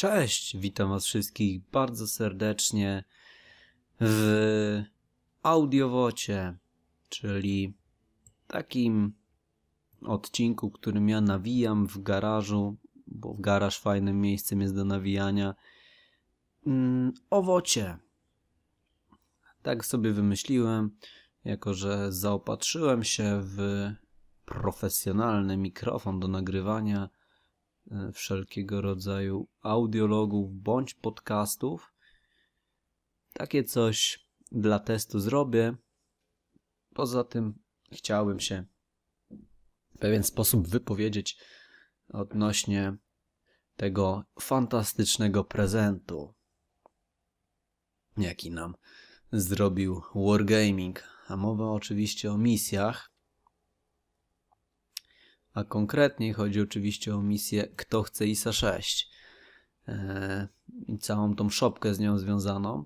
Cześć, witam Was wszystkich bardzo serdecznie w audiowocie, czyli takim odcinku, którym ja nawijam w garażu, bo garaż fajnym miejscem jest do nawijania. Mm, owocie. Tak sobie wymyśliłem, jako że zaopatrzyłem się w profesjonalny mikrofon do nagrywania wszelkiego rodzaju audiologów bądź podcastów. Takie coś dla testu zrobię. Poza tym chciałbym się w pewien sposób wypowiedzieć odnośnie tego fantastycznego prezentu, jaki nam zrobił Wargaming. A mowa oczywiście o misjach. A konkretniej chodzi oczywiście o misję Kto chce ISA 6 e, i całą tą szopkę z nią związaną.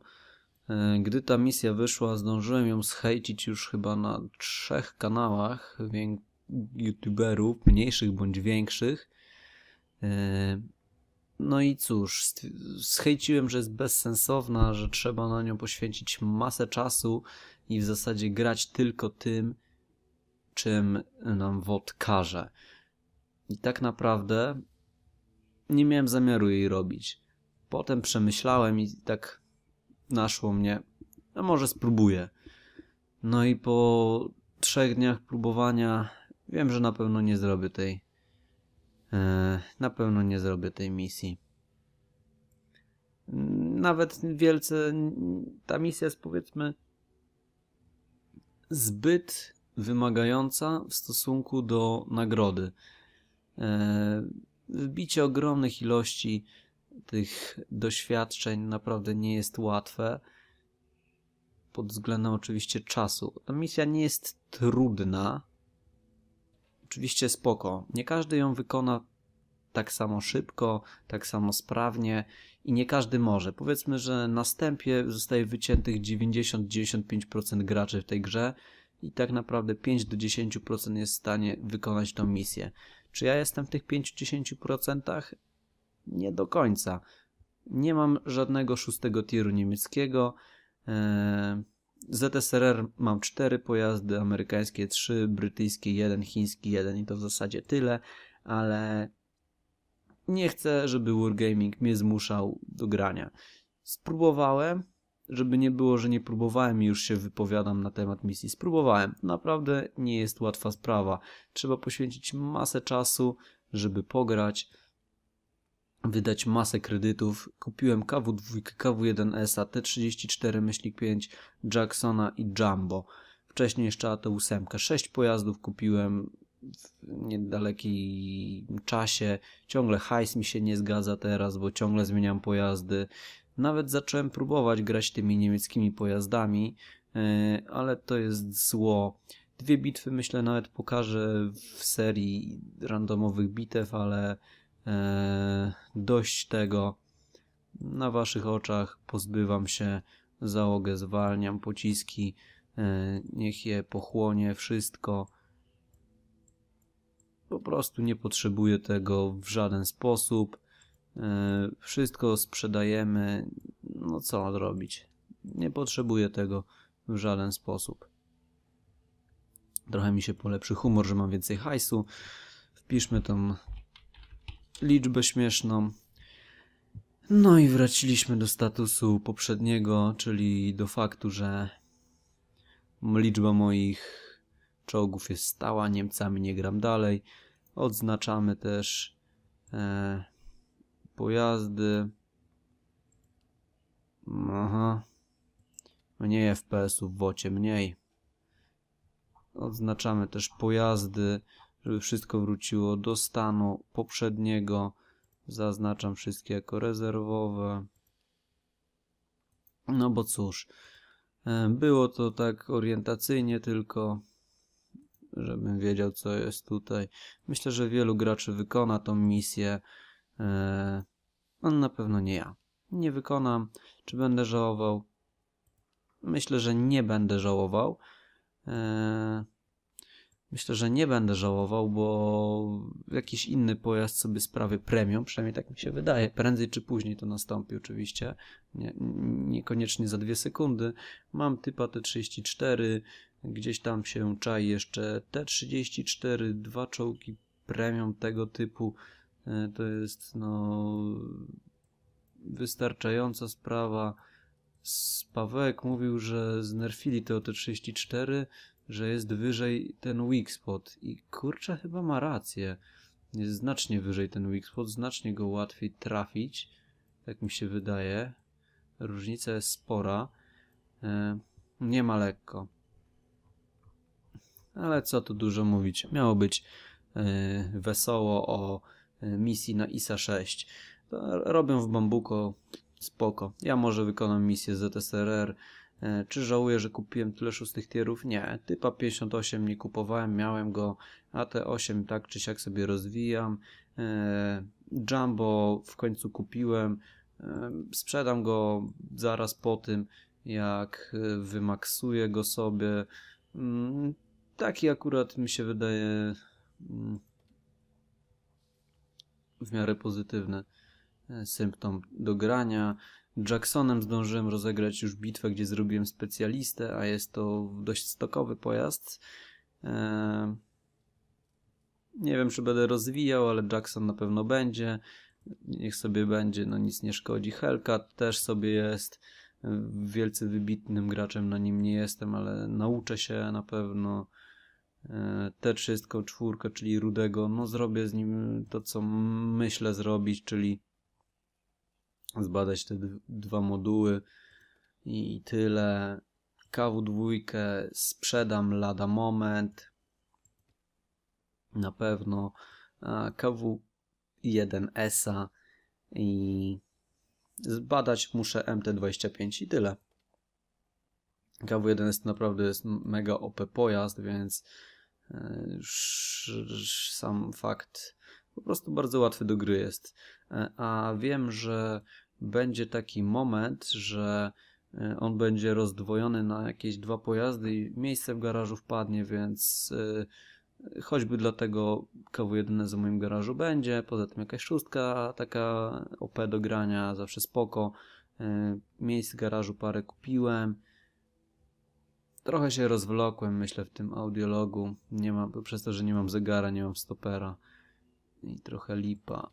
E, gdy ta misja wyszła, zdążyłem ją schejcić już chyba na trzech kanałach youtuberów, mniejszych bądź większych. E, no i cóż, schejciłem, że jest bezsensowna, że trzeba na nią poświęcić masę czasu i w zasadzie grać tylko tym, czym nam WOD każe. I tak naprawdę nie miałem zamiaru jej robić. Potem przemyślałem i tak naszło mnie, a może spróbuję. No i po trzech dniach próbowania wiem, że na pewno nie zrobię tej e, na pewno nie zrobię tej misji. Nawet wielce ta misja jest powiedzmy zbyt wymagająca w stosunku do nagrody. E, wbicie ogromnych ilości tych doświadczeń naprawdę nie jest łatwe. Pod względem oczywiście czasu. Ta misja nie jest trudna. Oczywiście spoko. Nie każdy ją wykona tak samo szybko, tak samo sprawnie i nie każdy może. Powiedzmy, że na wstępie zostaje wyciętych 90-95% graczy w tej grze i tak naprawdę 5 do 10% jest w stanie wykonać tą misję. Czy ja jestem w tych 5-10%? Nie do końca. Nie mam żadnego szóstego tieru niemieckiego. Eee, ZSRR mam 4 pojazdy, amerykańskie 3, brytyjskie 1, chiński 1 i to w zasadzie tyle, ale nie chcę, żeby Wargaming mnie zmuszał do grania. Spróbowałem, żeby nie było, że nie próbowałem i już się wypowiadam na temat misji. Spróbowałem. Naprawdę nie jest łatwa sprawa. Trzeba poświęcić masę czasu, żeby pograć, wydać masę kredytów. Kupiłem KW2, KW1S, T34 myślik 5, Jacksona i Jumbo. Wcześniej jeszcze AT8. Sześć pojazdów kupiłem w niedalekim czasie. Ciągle hajs mi się nie zgadza teraz, bo ciągle zmieniam pojazdy. Nawet zacząłem próbować grać tymi niemieckimi pojazdami, e, ale to jest zło. Dwie bitwy myślę nawet pokażę w serii randomowych bitew, ale e, dość tego. Na waszych oczach pozbywam się, załogę zwalniam, pociski, e, niech je pochłonie wszystko. Po prostu nie potrzebuję tego w żaden sposób. E, wszystko sprzedajemy. No co robić? Nie potrzebuję tego w żaden sposób. Trochę mi się polepszy humor, że mam więcej hajsu. Wpiszmy tą liczbę śmieszną. No i wraciliśmy do statusu poprzedniego, czyli do faktu, że liczba moich czołgów jest stała, Niemcami nie gram dalej. Odznaczamy też e, pojazdy. Aha. Mniej FPS-ów w wocie, mniej. Odznaczamy też pojazdy, żeby wszystko wróciło do stanu poprzedniego. Zaznaczam wszystkie jako rezerwowe. No bo cóż, e, było to tak orientacyjnie tylko żebym wiedział, co jest tutaj. Myślę, że wielu graczy wykona tą misję. No na pewno nie ja. Nie wykonam. Czy będę żałował? Myślę, że nie będę żałował. Eee, myślę, że nie będę żałował, bo jakiś inny pojazd sobie sprawy premium, przynajmniej tak mi się wydaje. Prędzej czy później to nastąpi oczywiście, nie, niekoniecznie za dwie sekundy. Mam typa T34, gdzieś tam się czai jeszcze T34, dwa czołgi premium tego typu. E, to jest no wystarczająca sprawa. Pawełek mówił, że znerfili te OT34, że jest wyżej ten weak spot i kurczę chyba ma rację. Jest znacznie wyżej ten weak spot, znacznie go łatwiej trafić, tak mi się wydaje. Różnica jest spora. E, nie ma lekko. Ale co tu dużo mówić. Miało być e, wesoło o misji na ISA 6. robią w Bambuko spoko. Ja może wykonam misję ZSRR. E, czy żałuję, że kupiłem tyle szóstych tierów? Nie. Typa 58 nie kupowałem, miałem go, a te 8 tak czy siak sobie rozwijam. E, Jumbo w końcu kupiłem. E, sprzedam go zaraz po tym, jak wymaksuję go sobie. Mm, taki akurat mi się wydaje mm, w miarę pozytywny symptom do grania. Jacksonem zdążyłem rozegrać już bitwę, gdzie zrobiłem specjalistę, a jest to dość stokowy pojazd. Eee, nie wiem, czy będę rozwijał, ale Jackson na pewno będzie. Niech sobie będzie, no nic nie szkodzi. Hellcat też sobie jest. Wielce wybitnym graczem na nim nie jestem, ale nauczę się na pewno. Eee, T34, czyli Rudego, no zrobię z nim to, co myślę zrobić, czyli zbadać te dwa moduły i tyle. KW2 sprzedam lada moment. Na pewno. KW1S i zbadać muszę MT25 i tyle. KW1 jest naprawdę jest mega OP pojazd, więc e, sam fakt po prostu bardzo łatwy do gry jest. E, a wiem, że będzie taki moment, że e, on będzie rozdwojony na jakieś dwa pojazdy i miejsce w garażu wpadnie, więc e, choćby dlatego KW1 za moim garażu będzie, poza tym jakaś szóstka taka OP do grania, zawsze spoko. E, miejsc w garażu parę kupiłem. Trochę się rozwlokłem, myślę, w tym audiologu. Nie mam, przez to, że nie mam zegara, nie mam stopera. I trochę lipa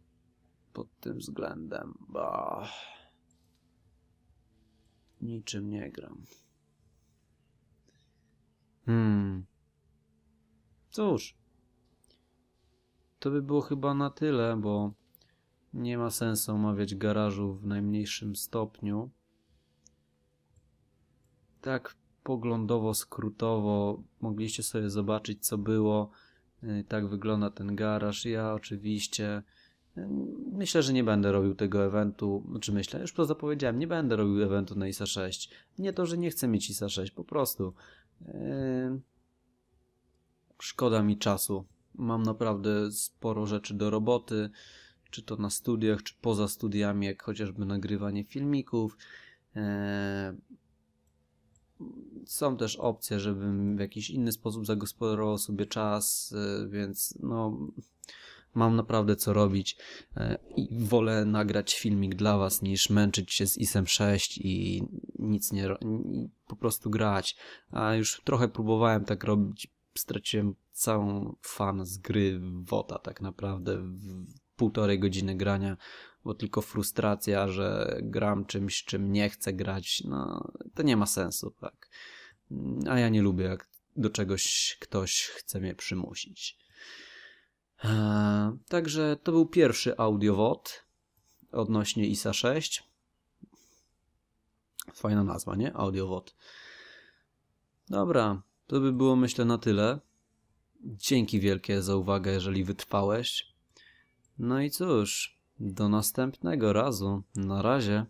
pod tym względem. Bah. Niczym nie gram. Hmm. Cóż. To by było chyba na tyle, bo nie ma sensu omawiać garażu w najmniejszym stopniu. Tak poglądowo, skrótowo mogliście sobie zobaczyć, co było. Y, tak wygląda ten garaż. Ja oczywiście Myślę, że nie będę robił tego eventu, znaczy myślę, już to zapowiedziałem, nie będę robił eventu na ISA 6. Nie to, że nie chcę mieć ISA 6, po prostu. Yy... Szkoda mi czasu. Mam naprawdę sporo rzeczy do roboty, czy to na studiach, czy poza studiami, jak chociażby nagrywanie filmików. Są też opcje, żebym w jakiś inny sposób zagospodarował sobie czas, yy, więc no mam naprawdę co robić e, i wolę nagrać filmik dla was niż męczyć się z ISem 6 i nic nie po prostu grać. A już trochę próbowałem tak robić, straciłem całą fan z gry WOTA tak naprawdę w półtorej godziny grania, bo tylko frustracja, że gram czymś, czym nie chcę grać, no to nie ma sensu, tak. A ja nie lubię, jak do czegoś ktoś chce mnie przymusić. Eee, także to był pierwszy audiowod odnośnie ISA 6. Fajna nazwa, nie? Audiowod. Dobra, to by było myślę na tyle. Dzięki wielkie za uwagę, jeżeli wytrwałeś. No i cóż, do następnego razu. Na razie.